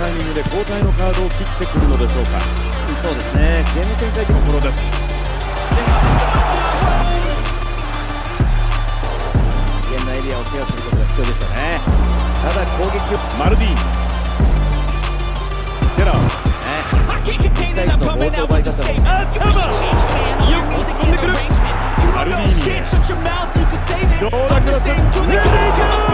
タイミングで交代のカードを切ってくるのでしょうか。そうですね。ゲーム展開のとです。ゲームエリアをケアすることが必要でしたね。ただ攻撃をディーン。ゲラー。ン、ね、マルディーンどう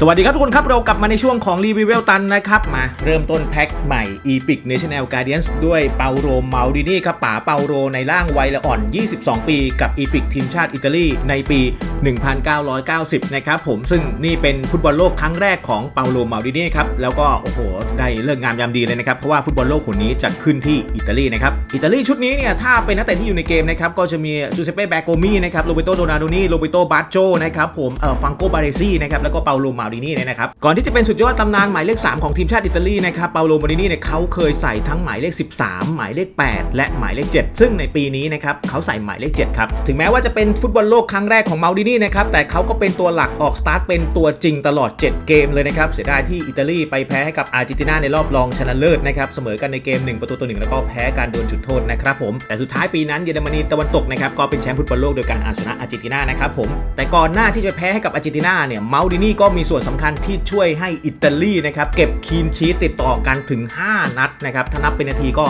สวัสดีครับทุกคนครับเรากลับมาในช่วงของรีวิวเวลตันนะครับ มาเริ่มต้นแพ็คใหม่ Epic National Guardians ด้วยเปาโรมาลดินี่ครับป๋าเปาโรในร่างวัยละอ่อน 22 ปี กับ Epic ทีมชาติอิตาลีในปี 1990 นะครับผมซึ่งนี่เป็นฟุตบอลโลกครั้งแรกของเปาโรมาลดินี่ครับแล้วก็โอ้โห ได้เลิกงามยามดีเลยนะครับ เพราะว่าฟุตบอลโลกคนนี้จัดขึ้นที่อิตาลีนะครับอิตาลีชุดนี้เนี่ยถ้าเป็นนักเตะที่อยู่ในเกมนะครับก็จะมีจูเซเป้แบโกมีนะครับโรเบโตโดนาโดนีโรเบโตบาโจนะครับผมเอ่อฟังโกบาเรซี่นะครับแล้วก็เปาโลมาลดินี่เนี่ยนะครับก่อนที่จะเป็นสุดยอดตำนานหมายเลข 3 ของทีมชาติอิตาลีนะครับเปาโลมาลินี่เนี่ยเขาเคยใส่ทั้งหมายเลข 13 หมายเลข 8 และหมายเลข 7 ซึ่งในปีนี้นะครับเขาใส่หมายเลข 7 ครับ ถึงแม้ว่าจะเป็นฟุตบอลโลกครั้งแรกของมาลินี่นะครับแต่เขาก็เป็นตัวหลักออกสตาร์ทเป็นตัวจริงตลอด 7 เกมเลยนะครับเสียดายที่อิตาลีไปแพ้ให้กับอาร์เจนตินาในรอบรองชนะเลิศนะครับเสมอกันในเกม 1 ประตูต่อหนึ่งแล้วก็แพ้การโดนจุดโทษนะครับผมแต่สุดท้ายปีนั้นเยอรมนีตะวันตกนะครับก็เป็นแชมป์ฟุตบอลโลกโดยการเอาชนะอาร์เจนตินานะครับผมแต่ก่อนหน้าที่จะแพ้ให้กับอาร์เจนตินาเนี่ยมาลินี่ก็มีส่วนสำคัญที่ช่วยให้อิตาลีนะครับเก็บคีนชีตติดต่อกันถึง 5 นัดนะครับถ้านับเป็นนาทีก็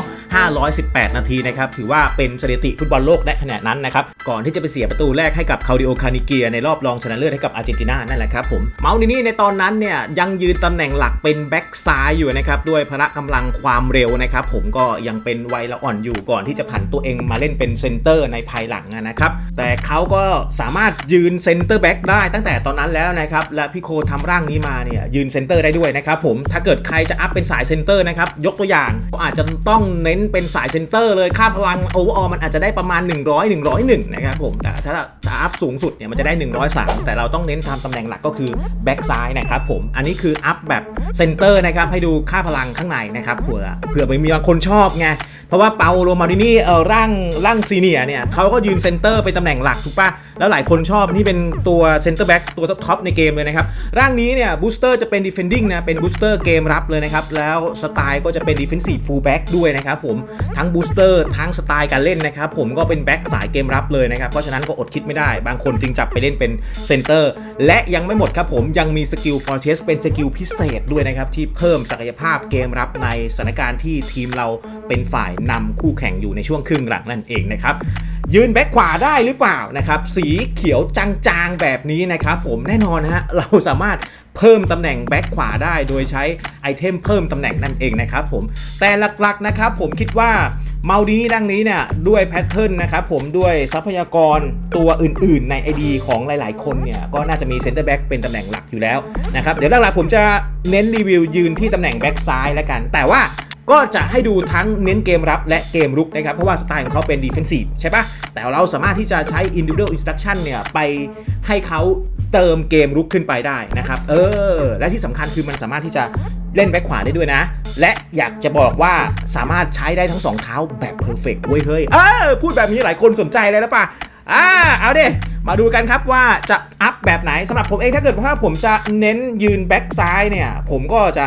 518 นาทีนะครับถือว่าเป็นสถิติฟุตบอลโลกในขณะนั้นนะครับก่อนที่จะไปเสียประตูแรกให้กับคาริโอคานิเกียในรอบรองชนะเลิศให้กับอาร์เจนตินานั่นแหละครับผมเมาดินี่ในตอนนั้นเนี่ยยังยืนตำแหน่งหลักเป็นแบ็กซ้ายอยู่นะครับด้วยพละกำลังความเร็วนะครับผมก็ยังเป็นวัยละอ่อนอยู่ก่อนที่จะผันตัวเองมาเล่นเป็นเซนเตอร์ในภายหลังนะครับแต่เขาก็สามารถยืนเซนเตอร์แบ็กได้ตั้งแต่ตอนนั้นแล้วนะครับและพี่โคทำร่างนี้มาเนี่ยยืนเซนเตอร์ได้ด้วยนะครับผมถ้าเกิดใครจะอัพเป็นสายเซนเตอร์นะครับยกตัวอย่างก็อาจจะต้องเน้นเป็นสายเซนเตอร์เลยค่าพลังโอเวอร์ออมันอาจจะได้ประมาณ 100 101นะครับผมแต่ถ้าถ้าอัพสูงสุดเนี่ยมันจะได้ 103 แต่เราต้องเน้นทำตำแหน่งหลักก็คือแบ็กซ้ายนะครับผมอันนี้คืออัพแบบเซนเตอร์นะครับให้ดูค่าพลังข้างในนะครับเผื่อเผื่อมีบางคนชอบไงเพราะว่าเปาโลมารินี่เออร่างร่างซีเนียเนี่ยเขาก็ยืนเซนเตอร์เป็นตำแหน่งหลักถูกปะ แล้วหลายคนชอบนี่เป็นตัวเซนเตอร์แบ็กตัวท็อปในเกมเลยนะครับ ร่างนี้เนี่ยบูสเตอร์จะเป็นดิเฟนดิ้งนะ เป็นบูสเตอร์เกมรับเลยนะครับ แล้วสไตล์ก็จะเป็นดิเฟนซีฟฟูลแบ็กด้วยนะครับผมทั้งบูสเตอร์ทั้งสไตล์การเล่นนะครับ ผมก็เป็นแบ็กสายเกมรับเลยนะครับ เพราะฉะนั้นก็อดคิดไม่ได้ บางคนจึงจับไปเล่นเป็นเซนเตอร์และยังไม่หมดครับผมยังมีสกิลฟอร์เทสเป็นสกิลพิเศษด้วยนะครับที่เพิ่มศักยภาพเกมรับในสถานการณ์ที่ทีมเราเป็นฝ่ายนำคู่แข่งอยู่ในช่วงครึ่งหลังนั่นเองนะครับ ยืนแบ็คขวาได้หรือเปล่านะครับ สีเขียวจางๆแบบนี้นะครับผมแน่นอนฮะเราสามารถเพิ่มตำแหน่งแบ็คขวาได้โดยใช้ไอเทมเพิ่มตำแหน่งนั่นเองนะครับผมแต่หลักๆนะครับผมคิดว่าเมาดีนี่ดังนี้เนี่ยด้วยแพทเทิร์นนะครับผมด้วยทรัพยากรตัวอื่นๆใน ID ของหลายๆ คนเนี่ยก็น่าจะมีเซนเตอร์แบ็กเป็นตำแหน่งหลักอยู่แล้วนะครับเดี๋ยวหลักๆผมจะเน้นรีวิวยืนที่ตำแหน่งแบ็กซ้ายแล้วกัน แต่ว่า ก็จะให้ดูทั้งเน้นเกมรับและเกมรุกนะครับ เพราะว่าสไตล์ของเขาเป็น defensive ใช่ปะแต่เราสามารถที่จะใช้ individual instruction เนี่ย ไปให้เขาเติมเกมรุกขึ้นไปได้นะครับ เออ และที่สำคัญคือมันสามารถที่จะเล่นแบ็คขวาได้ด้วยนะ และอยากจะบอกว่าสามารถใช้ได้ทั้งสองเท้าแบบ perfect เว้ยเฮ้ย เออ พูดแบบนี้หลายคนสนใจเลยแล้วปะอ่าเอาเดิมาดูกันครับว่าจะอัพแบบไหนสำหรับผมเองถ้าเกิดว่าผมจะเน้นยืนแบ็คซ้ายเนี่ย ผมก็จะ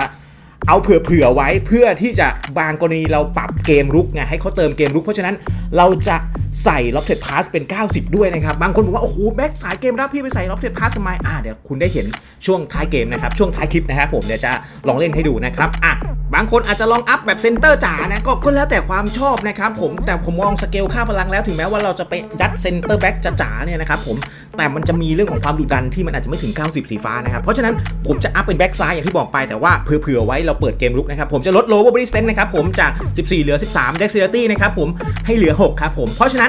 เอาเผื่อๆไว้เพื่อที่จะบางกรณีเราปรับเกมรุกไงให้เขาเติมเกมรุก เพราะฉะนั้นเราจะ ใส่ล็อกเท d พาสเป็น 90 ด้วยนะครับ บางคนบอกว่า โอ้โห แบ็กสายเกมรับพี่ไปใส่ล็อกเท d พาสทำไมอ่าเดี๋ยวคุณได้เห็นช่วงท้ายเกมนะครับ ช่วงท้ายคลิปนะครับผมเดี๋ยวจะลองเล่นให้ดูนะครับอะบางคนอาจจะลองอัพแบบเซนเตอร์จ๋านะก็ก็แล้วแต่ความชอบนะครับผมแต่ผมมองสเกลค่าพลังแล้วถึงแม้ว่าเราจะไปยัดเซนเตอร์แบ็กจ๋าเนี่ยนะครับผมแต่มันจะมีเรื่องของความดุดันที่มันอาจจะไม่ถึง 90 สีฟ้านะครับ เพราะฉะนั้นผมจะอัพเป็นแบ็กซ้ายอย่างที่บอกไปแต่ว่าเผื่อๆไว้เราเปิดเกมรุกนะครับผมจะลด lower body strength นะครับผมจาก 14 เหลือ 13 dexterity นะครับผมให้เหลือ 6 ครับผมเพราะฉะนั้น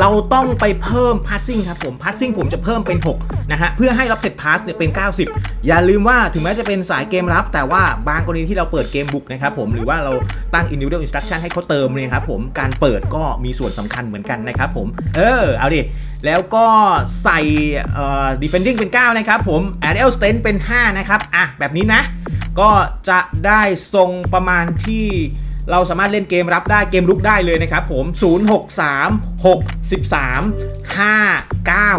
เราต้องไปเพิ่ม passing ครับผม passing ผมจะเพิ่มเป็น 6 นะฮะ เพื่อให้ rapid pass เนี่ยเป็น 90 อย่าลืมว่าถึงแม้จะเป็นสายเกมรับ แต่ว่าบางกรณีที่เราเปิดเกมบุกนะครับผม หรือว่าเราตั้ง individual instruction ให้เขาเติมเนี่ยครับผม การเปิดก็มีส่วนสำคัญเหมือนกันนะครับผม เออ เอาดิ แล้วก็ใส่เอ่อ defending เป็น 9 นะครับผม aerial strength เป็น 5 นะครับ อะ แบบนี้นะ ก็จะได้ทรงประมาณที่ เราสามารถเล่นเกมรับได้เกมลุกได้เลยนะครับผม 063 63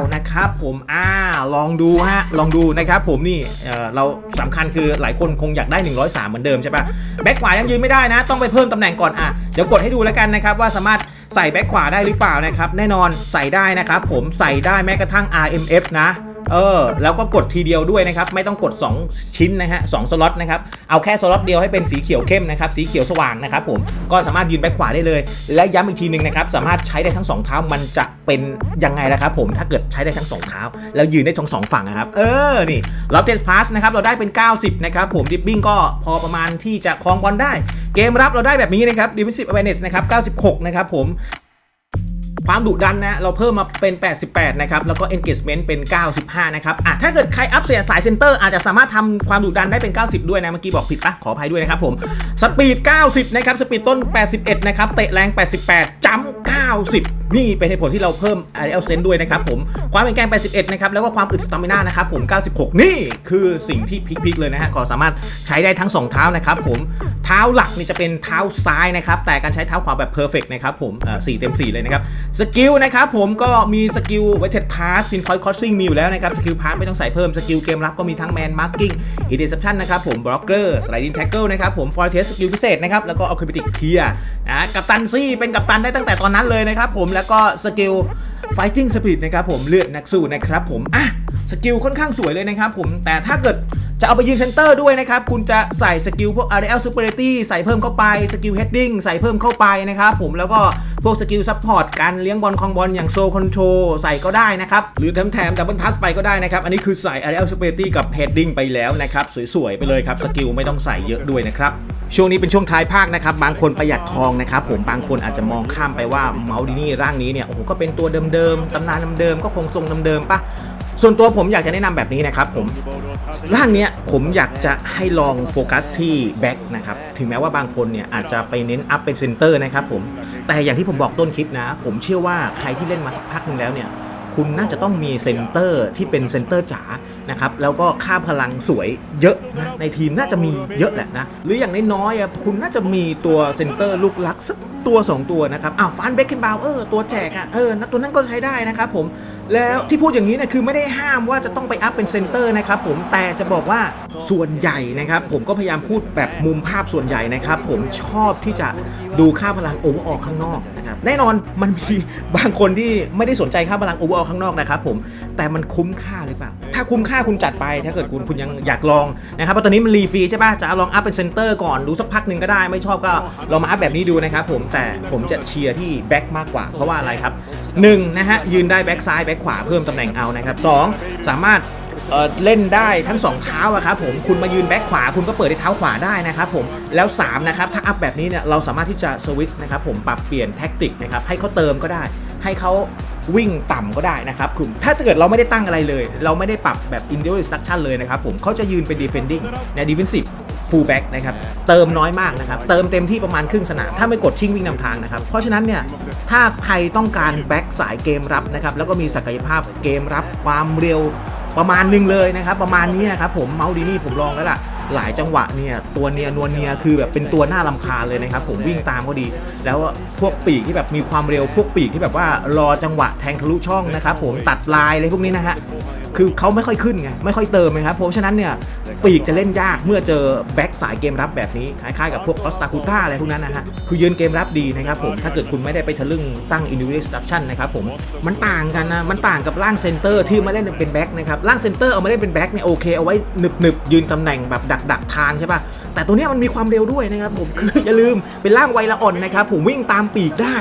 59 นะครับผมอ่าลองดูฮะ ลองดูนะครับผมนี่เเราสำคัญคือหลายคนคงอยากได้ 103 เหมือนเดิมใช่ปะแบ็คขวายังยืนไม่ได้นะ ต้องไปเพิ่มตำแหน่งก่อนอะเดี๋ยวกดให้ดูแล้วกันนะครับว่าสามารถใส่แบ็คขวาได้หรือเปล่านะครับ แน่นอนใส่ได้นะครับผมใส่ได้แม้กระทั่ง RMF นะ เออแล้วก็กดทีเดียวด้วยนะครับ ไม่ต้องกด 2 ชิ้นนะฮะสองสล็อตนะครับ เอาแค่สล็อตเดียวให้เป็นสีเขียวเข้มนะครับ สีเขียวสว่างนะครับผม ก็สามารถยืนแบ็คขวาได้เลย และย้ำอีกทีหนึ่งนะครับ สามารถใช้ได้ทั้งสองเท้า มันจะเป็นยังไงล่ะครับผม ถ้าเกิดใช้ได้ทั้งสองเท้า แล้วยืนได้ทั้งสองฝั่งนะครับ เออ นี่ล็อบเทสพาสนะครับ เราได้เป็น 90 นะครับผม ดิปปิ้งก็พอประมาณที่จะคลองบอลได้ เกมรับเราได้แบบนี้นะครับ defensive awareness นะครับ 96 นะครับผม ความดุดันนะเราเพิ่มมาเป็น 88 นะครับ แล้วก็ engagement เป็น 95 นะครับอะถ้าเกิดใครอัพเสียสายเซนเตอร์อาจจะสามารถทำความดุดันได้เป็น 90 ด้วยนะ เมื่อกี้บอกผิดปะขออภัยด้วยนะครับผมสปีด 90 นะครับสปีดต้น 81 นะครับเตะแรง 88 จัมป์90 นี่เป็นเหตุผลที่เราเพิ่ม Ariel Sense ด้วยนะครับผม ความเป็นแกร่ง81 นะครับ แล้วก็ความอึดสตามิน่านะครับผม 96 นี่คือสิ่งที่พิกๆเลยนะฮะ ก็สามารถใช้ได้ทั้ง 2 เท้านะครับผม เท้าหลักนี่จะเป็นเท้าซ้ายนะครับ แต่การใช้เท้าขวาแบบเพอร์เฟกนะครับผมเอ่เต็ม 4 เลยนะครับ สกิลนะครับผมก็มีสกิลเวทเท d พาสพินพอยต์คอสซิ่งมีอยู่แล้วนะครับ สกิลพาสไม่ต้องใส่เพิ่ม สกิลเกมรับก็มีทั้งแมนมาร์กิ้งอินเด p ชันนะครับผมบล็อกเกอร์สไลดิงแท็กเกิลนะครับผมฟอร์เทสสกิลพิเศษนะครับแล้วก็อัลเคมิติกเทียนะกัปตันซี่เป็นกัปตันได้ตั้งแต่ตอนนั้นเลยนะครับผมแแล้วก็สกิล Fighting Spirit นะครับผมเลือดนักสู้นะครับผมอะสกิลค่อนข้างสวยเลยนะครับผมแต่ถ้าเกิดจะเอาไปยืนเซนเตอร์ด้วยนะครับ คุณจะใส่สกิลพวก RL Superiority ใส่เพิ่มเข้าไป สกิล Heading ใส่เพิ่มเข้าไปนะครับผมแล้วก็พวกสกิลซัพพอร์ตการเลี้ยงบอลคองบอลอย่างโซคอนโทรใส่ก็ได้นะครับ หรือแถมแถมดับเบิลทัสไปก็ได้นะครับ อันนี้คือใส่ RL Superiority กับ Heading ไปแล้วนะครับ สวยๆ ไปเลยครับ สกิลไม่ต้องใส่เยอะด้วยนะครับ ช่วงนี้เป็นช่วงท้ายภาคนะครับ บางคนประหยัดทองนะครับผมบางคนอาจจะมองข้ามไปว่าเมาดินี่ร่างนี้เนี่ยโอ้โหก็เป็นตัวเดิมๆตำนานเดิมๆก็คงทรงเดิมๆปะส่วนตัวผมอยากจะแนะนำแบบนี้นะครับผมร่างเนี้ยผมอยากจะให้ลองโฟกัสที่แบ็คนะครับถึงแม้ว่าบางคนเนี่ยอาจจะไปเน้นอัพเป็นเซนเตอร์นะครับผมแต่อย่างที่ผมบอกต้นคลิปนะ ผมเชื่อว่าใครที่เล่นมาสักพักหนึงแล้วเนี่ย คุณน่าจะต้องมีเซนเตอร์ที่เป็นเซนเตอร์จ๋านะครับแล้วก็ค่าพลังสวยเยอะนะในทีมน่าจะมีเยอะแหละนะหรืออย่างน้อยๆอะคุณน่าจะมีตัวเซนเตอร์ลูกลักสัก ตัว 2 ตัวนะครับอ้าวฟันเบคเคนบาวเออตัวแจกอะเออนะตัวนั้นก็ใช้ได้นะครับผมแล้วที่พูดอย่างนี้เนี่ยคือไม่ได้ห้ามว่าจะต้องไปอัพเป็นเซนเตอร์นะครับผมแต่จะบอกว่าส่วนใหญ่นะครับผมก็พยายามพูดแบบมุมภาพส่วนใหญ่นะครับผมชอบที่จะดูค่าพลังโอเวอร์ออข้างนอกนะครับแน่นอนมันมีบางคนที่ไม่ได้สนใจค่าพลังโอเวอร์ออข้างนอกนะครับผมแต่มันคุ้มค่าหรือเปล่าาคุ้มค่าคุณจัดไป ถ้าเกิดคุณคุณยังอยากลองนะครับเพราะตอนนี้มันรีฟรีใช่ป่ะจะเอาลองอัพเป็นเซนเตอร์ก่อนดูสักพักหนึ่งก็ได้ไม่ชอบก็ลองมาอัพแบบนี้ดูนะครับผมแต่ผมจะเชียร์ที่แบ็คมากกว่าเพราะว่าอะไรครับหนึ่งนะฮะยืนได้แบ็คซ้ายแบ็คขวาเพิ่มตำแหน่งเอานะครับสองสามารถเเล่นได้ทั้งสองเท้าอะครับผมคุณมายืนแบ็คขวาคุณก็เปิดในเท้าขวาได้นะครับผมแล้ว3นะครับถ้าอัพแบบนี้เนี่ยเราสามารถที่จะสวิตช์นะครับผมปรับเปลี่ยนแท็กติกนะครับให้เขาเติมก็ได้ ให้เขา วิ่งต่ำก็ได้นะครับคุณถ้าเกิดเราไม่ได้ตั้งอะไรเลย เราไม่ได้ปรับแบบ individual instruction เลยนะครับผมเขาจะยืนเป็น defending ใน defensive full back นะครับเติมน้อยมากนะครับเติมเต็มที่ประมาณครึ่งสนาม ถ้าไม่กดชิ่งวิ่งนำทางนะครับเพราะฉะนั้นเนี่ยถ้าใครต้องการแบ็คสายเกมรับนะครับแล้วก็มีศักยภาพเกมรับความเร็วประมาณหนึ่งเลยนะครับประมาณนี้นะครับผมเมาดีนี่ผมลองแล้วล่ะ หลายจังหวะเนี่ยตัวเนียนวลเนียคือแบบเป็นตัวหน้าลำคาญเลยนะครับผมวิ่งตามก็ดี แล้วพวกปีกที่แบบมีความเร็วพวกปีกที่แบบว่ารอจังหวะแทงทะลุช่องนะครับผมตัดลายอะไรพวกนี้นะฮะคือเขาไม่ค่อยขึ้นไงไม่ค่อยเติมนะครับเพราะฉะนั้นเนี่ย ปีกจะเล่นยากเมื่อเจอแบ็กสายเกมรับแบบนี้คล้ายๆกับพวกคอสตาคูต้าอะไรพวกนั้นนะฮะคือยืนเกมรับดีนะครับผมถ้าเกิดคุณไม่ได้ไปทะลึ่งตั้ง individual instruction นะครับผมมันต่างกันนะมันต่างกับร่างเซนเตอร์ที่มาเล่นเป็นแบ็กนะครับร่างเซนเตอร์เอามาเล่นเป็นแบ็กเนี่ยโอเคเอาไว้หนึบหนึบยืนตำแหน่งแบบดักดักทางใช่ป่ะแต่ตัวเนี้ยมันมีความเร็วด้วยนะครับผมคืออย่าลืมเป็นร่างไวละอ่อนนะครับผมวิ่งตามปีกได้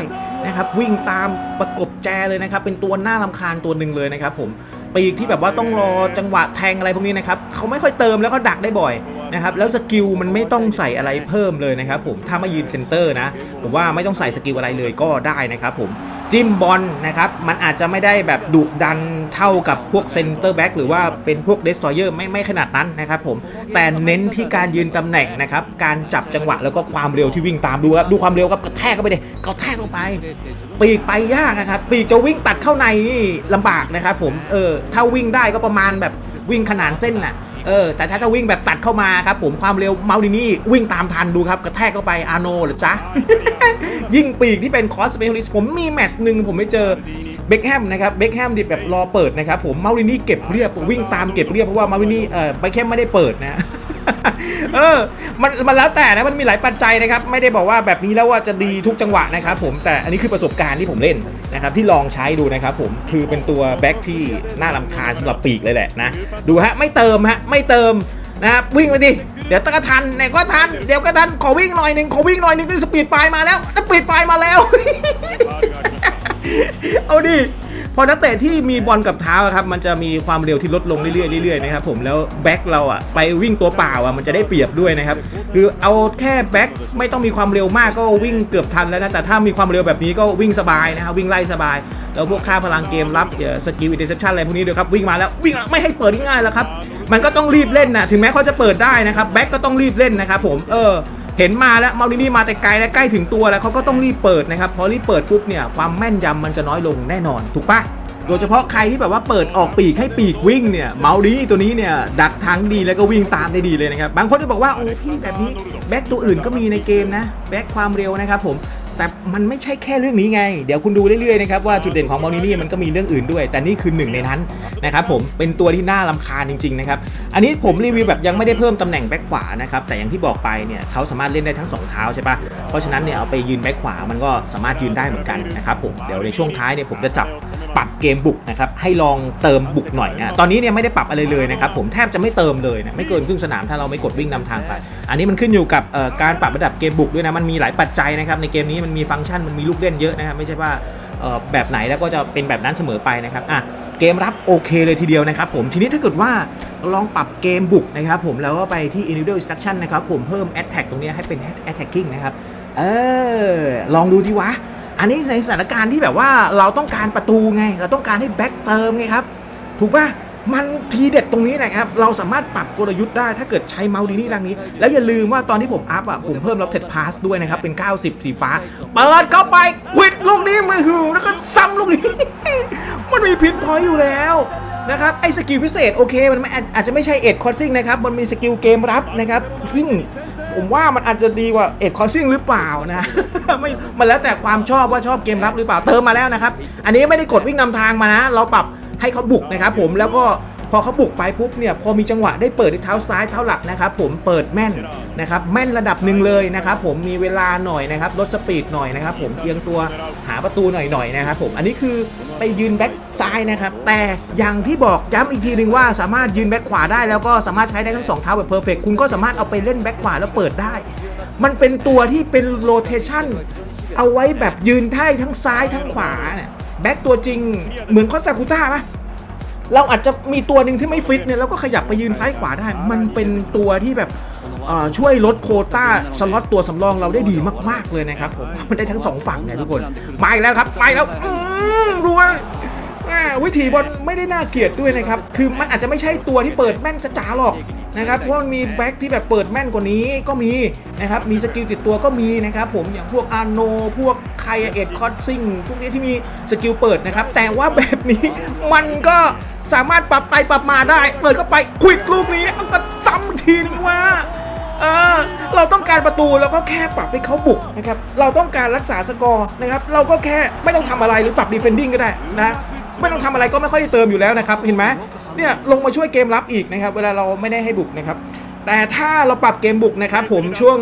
นะครับวิ่งตามประกบแจเลยนะครับเป็นตัวหน้าลำคาญตัวหนึ่งเลยนะครับผม ปีกที่แบบว่าต้องรอจังหวะแทงอะไรพวกนี้นะครับเขาไม่ค่อยเติมแล้วก็ดักได้บ่อยนะครับแล้วสกิลมันไม่ต้องใส่อะไรเพิ่มเลยนะครับผมถ้ามายืนเซนเตอร์นะผมว่าไม่ต้องใส่สกิลอะไรเลยก็ได้นะครับผมจิ้มบอลนะครับมันอาจจะไม่ได้แบบดุดันเท่ากับพวกเซนเตอร์แบ็กหรือว่าเป็นพวกเดสตรอยเออร์ไม่ไม่ขนาดนั้นนะครับผมแต่เน้นที่การยืนตำแหน่งนะครับการจับจังหวะแล้วก็ความเร็วที่วิ่งตามดูครับดูความเร็วครับกระแทกเข้าไปเลยกระแทกเข้าไป ปีกไปยากนะครับปีกจะวิ่งตัดเข้าในนี่ลำบากนะครับผมเออถ้าวิ่งได้ก็ประมาณแบบวิ่งขนานเส้นน่ะเออแต่ถ้าจะวิ่งแบบตัดเข้ามาครับผมความเร็วเมาดินี่วิ่งตามทันดูครับ กระแทกเข้าไปอาโนหรือจ๊ะ ยิงปีกที่เป็นคอสเปเชียลิสผมมีแมตช์หนึ่งผมไม่เจอเบคแฮมนะครับเบคแฮมดิแบบรอเปิดนะครับผมเมาดินี่เก็บเรียบวิ่งตามเก็บเรียบเพราะว่าเมาดินี่เออเบคแฮมไม่ได้เปิดนะ เออมันมันแล้วแต่นะมันมีหลายปัจจัยนะครับไม่ได้บอกว่าแบบนี้แล้วว่าจะดีทุกจังหวะนะครับผมแต่อันนี้คือประสบการณ์ที่ผมเล่นนะครับที่ลองใช้ดูนะครับผมคือเป็นตัวแบ็คที่น่ารำคาญสำหรับปีกเลยแหละนะดูฮะไม่เติมฮะไม่เติมนะครับวิ่งไปดิเดี๋ยวตะกทันไหนก็ทันเดี๋ยวก็ทันขอวิ่งหน่อยหนึ่งขอวิ่งหน่อยหนึ่งสปีดปลายมาแล้วสปีดปลายมาแล้ว เอาดิ อนักเตะที่มีบอลกับเท้าครับมันจะมีความเร็วที่ลดลงเรื่อยๆเรื่อยๆนะครับผมแล้วแบ็คเราอะไปวิ่งตัวเปล่าอะมันจะได้เปรียบด้วยนะครับคือเอาแค่แบ็คไม่ต้องมีความเร็วมากก็วิ่งเกือบทันแล้วนะแต่ถ้ามีความเร็วแบบนี้ก็วิ่งสบายนะครับวิ่งไล่สบาย แล้วพวกค่าพลังเกมรับสกิลอินเตอร์เซชันอะไรพวกนี้ด้วยครับวิ่งมาแล้ววิ่งไม่ให้เปิดง่ายๆแล้วครับมันก็ต้องรีบเล่นนะถึงแม้เขาจะเปิดได้นะครับแบ็คก็ต้องรีบเล่นนะครับผมเออเห็นมาแล้วมารินี่มาแต่ไกลและใกล้ถึงตัวแล้วเขาก็ต้องรีบเปิดนะครับพอรีบเปิดปุ๊บเนี่ยความแม่นยำมันจะน้อยลงแน่นอนถูกปะโดยเฉพาะใครที่แบบว่าเปิดออกปีกให้ปีกวิ่งเนี่ยเมาดีตัวนี้เนี่ยดักทางดีแล้วก็วิ่งตามได้ดีเลยนะครับบางคนจะบอกว่าโอ้พี่แบบนี้แบ็คตัวอื่นก็มีในเกมนะแบ็คความเร็วนะครับผม มันไม่ใช่แค่เรื่องนี้ไง เดี๋ยวคุณดูเรื่อยๆนะครับว่าจุดเด่นของมารินี่มันก็มีเรื่องอื่นด้วย แต่นี่คือหนึ่งในนั้นนะครับผมเป็นตัวที่น่ารำคาญจริงๆนะครับอันนี้ผมรีวิวแบบยังไม่ได้เพิ่มตำแหน่งแบ็คขวานะครับแต่อย่างที่บอกไปเนี่ยเขาสามารถเล่นได้ทั้งสองเท้าใช่ปะเพราะฉะนั้นเนี่ยเอาไปยืนแบ็คขวามันก็สามารถยืนได้เหมือนกันนะครับผมเดี๋ยวในช่วงท้ายเนี่ยผมจะจับปรับเกมบุกนะครับให้ลองเติมบุกหน่อยนะตอนนี้เนี่ยไม่ได้ปรับอะไรเลยนะครับผมแทบจะไม่เติมเลยนะไม่เกินครึ่งสนามถ้าเราไม่กดวิ่งนำทางไป อันนี้มันขึ้นอยู่กับการปรับระดับเกมบุกด้วยนะมันมีหลายปัจจัยนะครับในเกมนี้มันมีฟังก์ชันมันมีลูกเล่นเยอะนะครับไม่ใช่ว่าแบบไหนแล้วก็จะเป็นแบบนั้นเสมอไปนะครับอะเกมรับโอเคเลยทีเดียวนะครับผมทีนี้ถ้าเกิดว่าลองปรับเกมบุกนะครับผมแล้วก็ไปที่ individual instruction นะครับผมเพิ่ม attack ตรงนี้ให้เป็น attacking นะครับเออลองดูที่วะ อันนี้ในสถานการณ์ที่แบบว่าเราต้องการประตูไง เราต้องการให้แบ็กเติมไงครับ ถูกป่ะ มันทีเด็ดตรงนี้นะครับ เราสามารถปรับกลยุทธ์ได้ถ้าเกิดใช้เมาส์ดีนี่รังนี้ แล้วอย่าลืมว่าตอนที่ผมอัพอะ ผมเพิ่มรับเทดพาสด้วยนะครับ เป็น 90 สีฟ้า เปิดเข้าไปควิดลูกนี้มือหือแล้วก็ซ้ำลูกนี้ มันมีพินพอยอยู่แล้วนะครับไอ้สกิลพิเศษโอเค มันไม่อาจจะไม่ใช่เอ็ดคอร์ซิ่งนะครับ มันมีสกิลเกมรับนะครับซึ่ง ผมว่ามันอาจจะดีกว่าเอ็ดคอร์ซิ่งหรือเปล่านะไม่มันแล้วแต่ความชอบว่าชอบเกมรับหรือเปล่าเติมมาแล้วนะครับ อันนี้ไม่ได้กดวิ่งนำทางมานะ เราปรับให้เขาบุกนะครับผมแล้วก็พอเขาบุกไปปุ๊บเนี่ยพอมีจังหวะได้เปิดด้วยเท้าซ้ายเท้าหลักนะครับผมเปิดแม่นนะครับแม่นระดับหนึ่งเลยนะครับผมมีเวลาหน่อยนะครับลดสปีดหน่อยนะครับผมเอียงตัวหาประตูหน่อยๆนะครับผมอันนี้คือ ไปยืนแบ็คซ้ายนะครับ แต่อย่างที่บอกย้ำอีกทีหนึ่งว่าสามารถยืนแบ็คขวาได้แล้วก็สามารถใช้ได้ทั้งสองเท้าแบบเพอร์เฟกคุณก็สามารถเอาไปเล่นแบ็คขวาแล้วเปิดได้ มันเป็นตัวที่เป็นโรเทชันเอาไว้แบบยืนได้ทั้งซ้ายทั้งขวาเนี่ยแบ็คตัวจริงเหมือนคอนซาคุต้าปะเราอาจจะมีตัวหนึ่งที่ไม่ฟิตเนี่ยเราก็ขยับไปยืนซ้ายขวาได้ มันเป็นตัวที่แบบช่วยลดโคต้าสล็อตตัวสำรองเราได้ดีมาก ๆ เลยนะครับผมมันได้ทั้งสองฝั่งเนี่ยทุกคน มาอีกแล้วครับ ไปแล้ว รวยวิธีบอลไม่ได้น่าเกลียดด้วยนะครับ คือมันอาจจะไม่ใช่ตัวที่เปิดแม่นจ๋าหรอกนะครับ เพราะมันมีแบ็คที่แบบเปิดแม่นกว่านี้ก็มีนะครับ มีสกิลติดตัวก็มีนะครับ ผมอย่างพวกอาโน พวกไคเอ็ดคอตซิงพวกนี้ที่มีสกิลเปิดนะครับ แต่ว่าแบบนี้มันก็สามารถปรับไปปรับมาได้ เปิดเข้าไปควิดลูกนี้เอาก็ซ้ำทีนึงว่า เออ เราต้องการประตูเราก็แค่ปรับให้เขาบุกนะครับเราต้องการรักษาสกอร์นะครับเราก็แค่ไม่ต้องทำอะไรหรือปรับดีเฟนดิ้งก็ได้นะไม่ต้องทำอะไรก็ไม่ค่อยเติมอยู่แล้วนะครับเห็นไหมเนี่ยลงมาช่วยเกมรับอีกนะครับเวลาเราไม่ได้ให้บุกนะครับแต่ถ้าเราปรับเกมบุกนะครับผมช่วง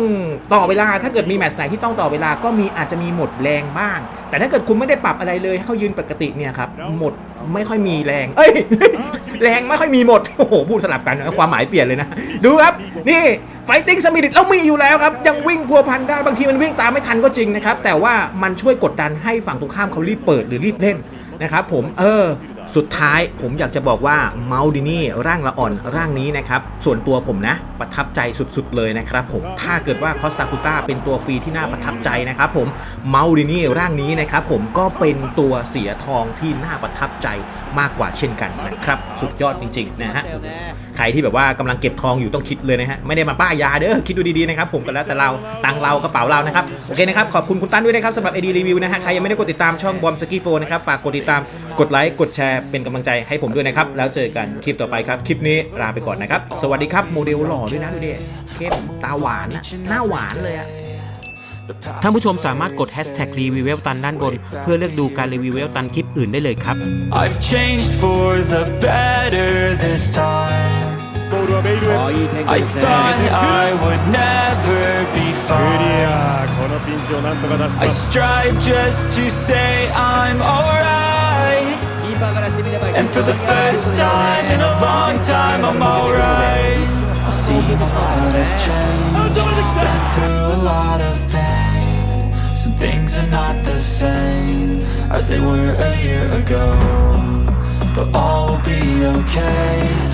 ต่อเวลาถ้าเกิดมีแมตช์ไหนที่ต้องต่อเวลาก็มีอาจจะมีหมดแรงบ้าง แต่ถ้าเกิดคุณไม่ได้ปรับอะไรเลยให้เขายืนปกติเนี่ยครับหมด ไม่ค่อยมีแรง เอ้ย แรงไม่ค่อยมีหมด โอ้โห พูดสลับกันนะความหมายเปลี่ยนเลยนะ ดูครับ นี่ไฟติ้งสมิริตเรามีอยู่แล้วครับ ยังวิ่งพัวพันได้ บางทีมันวิ่งตามไม่ทันก็จริงนะครับ แต่ว่ามันช่วยกดดันให้ฝั่งตรงข้ามเขารีบเปิดหรือรีบเล่นนะครับผม เออ สุดท้ายผมอยากจะบอกว่าเมาดินี่ร่างละอ่อนร่างนี้นะครับส่วนตัวผมนะประทับใจสุดๆเลยนะครับผมถ้าเกิดว่าคอสตาคูต้าเป็นตัวฟรีที่น่าประทับใจนะครับผมเมาดินี่ร่างนี้นะครับผมก็เป็นตัวเสียทองที่น่าประทับใจมากกว่าเช่นกันนะครับสุดยอดจริงๆนะฮะใครที่แบบว่ากำลังเก็บทองอยู่ต้องคิดเลยนะฮะไม่ได้มาป้ายยาเด้อคิดดูดีๆนะครับผมก็แล้วแต่เราตังเรากระเป๋าเรานะครับโอเคนะครับขอบคุณคุณตั้นด้วยนะครับสำหรับ AD Review นะฮะใครยังไม่ได้กดติดตามช่องบอมสกีโฟนะครับฝากกดติดตามกดไลค์กดแชร์เป็นกำลังใจให้ผมด้วยนะครับ แล้วเจอกันคลิปต่อไปครับ คลิปนี้ลาไปก่อนนะครับ สวัสดีครับโมเดลหล่อด้วยนะดูดิเข้มตาหวานอะหน้าหวานเลยอะท่านผู้ชมสามารถกดแฮชแท็กรีวิวเวลตันด้านบน เพื่อเลือกดูการรีวิวเวลตันคลิปอื่นได้เลยครับ I've changed for the better this time I thought I would never be fine I strive just to say I'm alright And for the first time in a long time, I'm alright. I've seen a lot of change, been through a lot of pain. Some things are not the same as they were a year ago, but all will be okay.